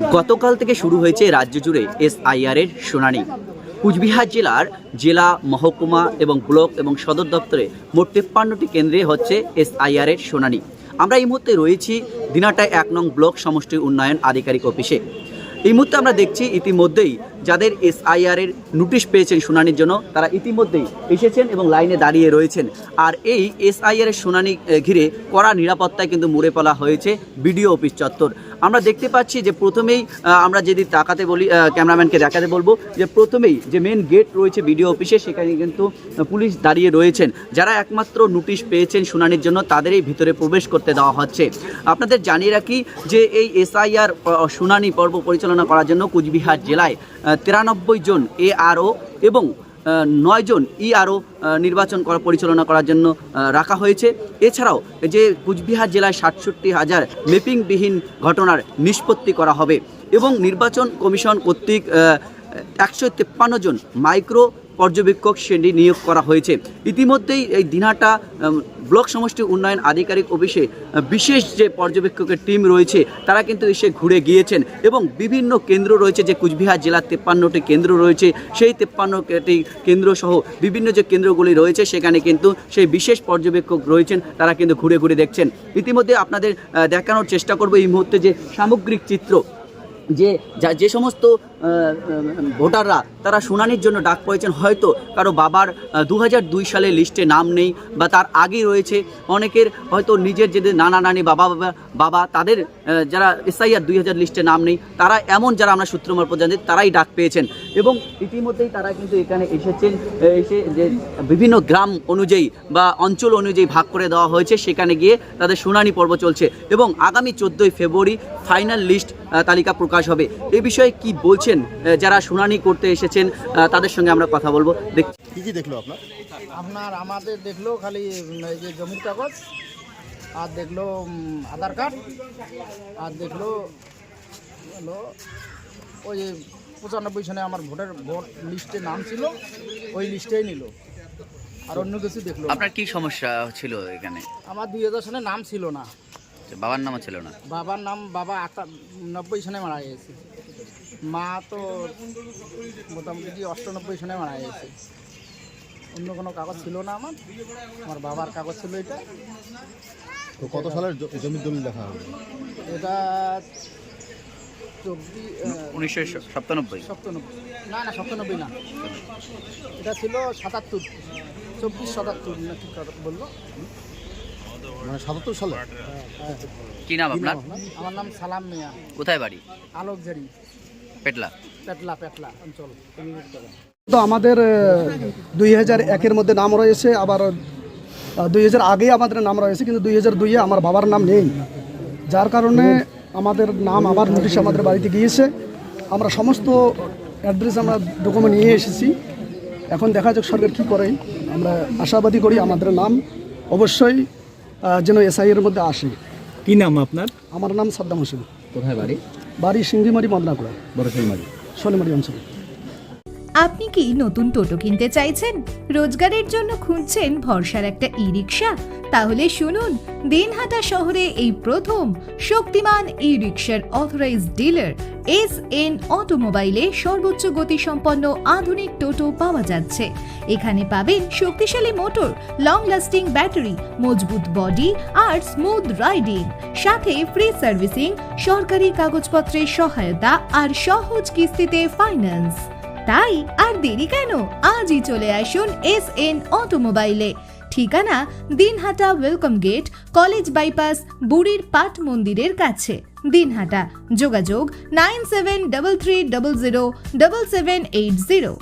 গতকাল থেকে শুরু হয়েছে রাজ্য জুড়ে এসআইআর এর শুনানি। কুচবিহার জেলার জেলা মহকুমা এবং ব্লক এবং সদর দপ্তরে মোট তেপ্পান্নটি কেন্দ্রে হচ্ছে এসআইআর এর শুনানি। আমরা এই মুহূর্তে রয়েছি দিনাটায় এক নং ব্লক সমষ্টি উন্নয়ন আধিকারিক অফিসে। এই মুহূর্তে আমরা দেখছি ইতিমধ্যেই যাদের এসআইআর এর নোটিশ পেয়েছেন শুনানির জন্য, তারা ইতিমধ্যেই এসেছেন এবং লাইনে দাঁড়িয়ে রয়েছেন। আর এই এসআইআর এর শুনানি ঘিরে কড়া নিরাপত্তায় কিন্তু মুড়ে ফেলা হয়েছে বিডিও অফিস চত্বর। আমরা দেখতে পাচ্ছি যে প্রথমেই আমরা যদি তাকাতে বলি ক্যামেরাম্যানকে দেখাতে বলব, যে প্রথমেই যে মেন গেট রয়েছে বিডিও অফিসে, সেখানে কিন্তু পুলিশ দাঁড়িয়ে রয়েছেন। যারা একমাত্র নোটিশ পেয়েছেন শুনানির জন্য, তাদেরই ভিতরে প্রবেশ করতে দেওয়া হচ্ছে। আপনাদের জানিয়ে রাখি যে এই এসআইআর শুনানি পর্ব পরিচালনা করার জন্য কুচবিহার জেলায় তিরানব্বই জন এআরও এবং আহ, নয় জন ইআরও নির্বাচন করা পরিচালনা করার জন্য রাখা হয়েছে। এছাড়াও যে কুচবিহার জেলায় সাতষট্টি হাজার মেপিংবিহীন ঘটনার নিষ্পত্তি করা হবে এবং নির্বাচন কমিশন কর্তৃক একশো তেপ্পান্ন জন মাইক্রো পর্যবেক্ষক শ্রেণি নিয়োগ করা হয়েছে। ইতিমধ্যেই এই দিনহাটা ব্লক সমষ্টি উন্নয়ন আধিকারিক অফিসে বিশেষ যে পর্যবেক্ষকের টিম রয়েছে, তারা কিন্তু এসে ঘুরে গিয়েছেন এবং বিভিন্ন কেন্দ্র রয়েছে, যে কুচবিহার জেলার তেপ্পান্নটি কেন্দ্র রয়েছে, সেই তেপ্পান্নটি কেন্দ্র সহ বিভিন্ন যে কেন্দ্রগুলি রয়েছে, সেখানে কিন্তু সেই বিশেষ পর্যবেক্ষক রয়েছেন, তারা কিন্তু ঘুরে ঘুরে দেখছেন। ইতিমধ্যে আপনাদের দেখানোর চেষ্টা করব এই মুহূর্তে যে সামগ্রিক চিত্র, যে, যা সমস্ত ভোটাররা তারা শুনানির জন্য ডাক পেয়েছেন হয়তো কারও বাবার দু সালে লিস্টে নাম নেই বা তার আগে রয়েছে। অনেকের হয়তো নিজের যে নানা নানি, বাবা বাবা তাদের যারা এসআইআর দুই হাজার লিস্টে নাম নেই, তারা এমন যারা আমরা সূত্র মারফত জানি, তারাই ডাক পেয়েছেন। এবং ইতিমধ্যেই তারা কিন্তু এখানে এসেছেন এসে যে বিভিন্ন গ্রাম অনুযায়ী বা অঞ্চল অনুযায়ী ভাগ করে দেওয়া হয়েছে, সেখানে গিয়ে তাদের শুনানি পর্ব চলছে। এবং আগামী চোদ্দোই ফেব্রুয়ারি ফাইনাল লিস্ট তালিকা প্রকাশ হবে। এ বিষয়ে কি বলছেন যারা শুনানি করতে এসেছেন তাদের সঙ্গে আমরা কথা বলব। দেখ কি কি দেখল আপনার? আপনার আমাদের দেখল খালি এই যে জমির কাগজ আর দেখল আধার কার্ড আর দেখল ওই যে পঁচানব্বই সনে আমার ভোটের ভোট লিস্টে নাম ছিল ওই লিস্টেই নিল। আর অন্য কিছু দেখল আপনার কি সমস্যা ছিল এখানে? আমার দুই হাজার সনে নাম ছিল না। বাবার নামও ছিল না। বাবার নাম বাবা আটা নব্বই সনে মারা গেছে। মা তো মোটামুটি অষ্টানব্বই সনে মারা গেছে। অন্য কোনো কাগজ ছিল না আমার। আমার বাবার কাগজ ছিল এটা। তো কত সালের জমির দলিল দেখা হবে? এটা চব্বিশ উনিশশো সাতানব্বই না না সপ্তানব্বই না। এটা ছিল সাতাত্তর। চব্বিশ সাতাত্তর না ঠিক কথা বলল। মানে সাতাত্তর সালে? কি নাম আপনার? আমার নাম সালাম মিয়া। কোথায় বাড়ি? আলোকঝাড়ি। পেটলা। পেটলা পেটলা অঞ্চল। তো আমাদের দুই হাজার একের মধ্যে নাম রয়েছে আবার দুই হাজার আগেই আমাদের নাম রয়েছে কিন্তু দুই হাজার দুইয়ে আমার বাবার নাম নেই। যার কারণে আমাদের নাম আবার নোটিশ আমাদের বাড়িতে গিয়েছে। আমরা সমস্ত অ্যাড্রেস আমরা ডকুমেন্ট নিয়ে এসেছি। এখন দেখা যাক সরকার কী করে। আমরা আশাবাদী করি আমাদের নাম অবশ্যই যেন এসআই এর মধ্যে আসে। কি নাম আপনার? আমার নাম সাদ্দাম হোসেন। কোথায় বাড়ি? বাড়ি সিঙ্গিমারি মদনাকুড়া বড় শৈলমারি সোনিমারি অঞ্চল আপনি কি নতুন টোটো কিনতে চাইছেন? রোজগারের জন্য খুঁজছেন ভরসার একটা ই রিক্সা তাহলে শুনুন, দিনহাটা শহরে এই প্রথম শক্তিমান ই রিক্সার অথরাইজ ডিলার এস এন অটোমোবাইলে সর্বোচ্চ গতিসম্পন্ন আধুনিক টোটো পাওয়া যাচ্ছে। এখানে পাবেন শক্তিশালী মোটর লং লাস্টিং ব্যাটারি মজবুত বডি আর স্মুথ রাইডিং সাথে ফ্রি সার্ভিসিং সরকারি কাগজপত্রের সহায়তা আর সহজ কিস্তিতে ফাইন্যান্স তাই আর দেরি কেন? আজই চলে আসুন এস এন অটোমোবাইলে ঠিকানা Dinhata welcome gate, college bypass, বুড়ির পাট মন্দিরের কাছে। দিনহাটা, যোগাযোগ nine seven double three double zero double seven eight zero.